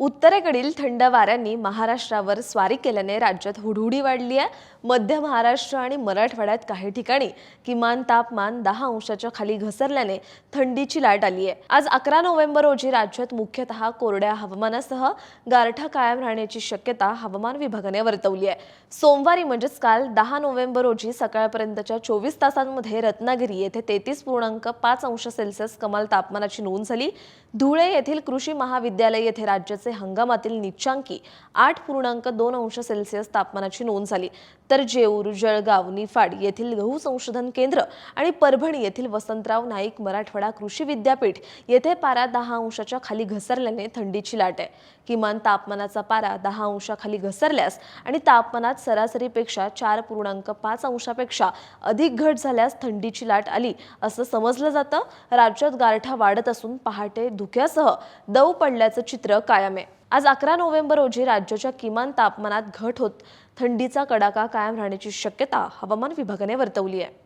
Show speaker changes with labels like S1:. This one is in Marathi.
S1: उत्तरेकडील थंड वाऱ्यांनी महाराष्ट्रावर स्वारी केल्याने राज्यात हुडहुडी वाढली आहे. मध्य महाराष्ट्र आणि मराठवाड्यात काही ठिकाणी किमान तापमान दहा अंशाच्या खाली घसरल्याने थंडीची लाट आली आहे. आज अकरा नोव्हेंबर रोजी राज्यात मुख्यतः कोरड्या हवामानासह गारठा कायम राहण्याची शक्यता हवामान विभागाने वर्तवली आहे. सोमवारी म्हणजेच काल दहा नोव्हेंबर रोजी सकाळपर्यंतच्या चोवीस तासांमध्ये रत्नागिरी येथे तेहतीस पूर्णांक पाच अंश सेल्सिअस कमाल तापमानाची नोंद झाली. धुळे येथील कृषी महाविद्यालय येथे राज्याचे हंगामातील निचांकी आठ पूर्णांक दोन अंश सेल्सिअस तापमानाची नोंद झाली. तर जेऊर जळगाव निफाड येथील गहू संशोधन केंद्र आणि परभणी येथील वसंतराव नाईक मराठवाडा कृषी विद्यापीठ येथे पारा दहा अंशाच्या खाली घसरल्याने थंडीची लाट आहे. किमान तापमानाचा पारा दहा अंशाखाली घसरल्यास आणि तापमानात सरासरीपेक्षा चार पूर्णांक पाच अंशापेक्षा अधिक घट झाल्यास थंडीची लाट आली असं समजलं जातं. राज्यात गारठा वाढत असून पहाटे धुक्यासह दव पडल्याचं चित्र कायम कायम आहे. आज अकरा नोव्हेंबर रोजी राज्याच्या किमान तापमानात घट होत थंडीचा कडाका कायम राहण्याची शक्यता हवामान विभागाने वर्तवली आहे.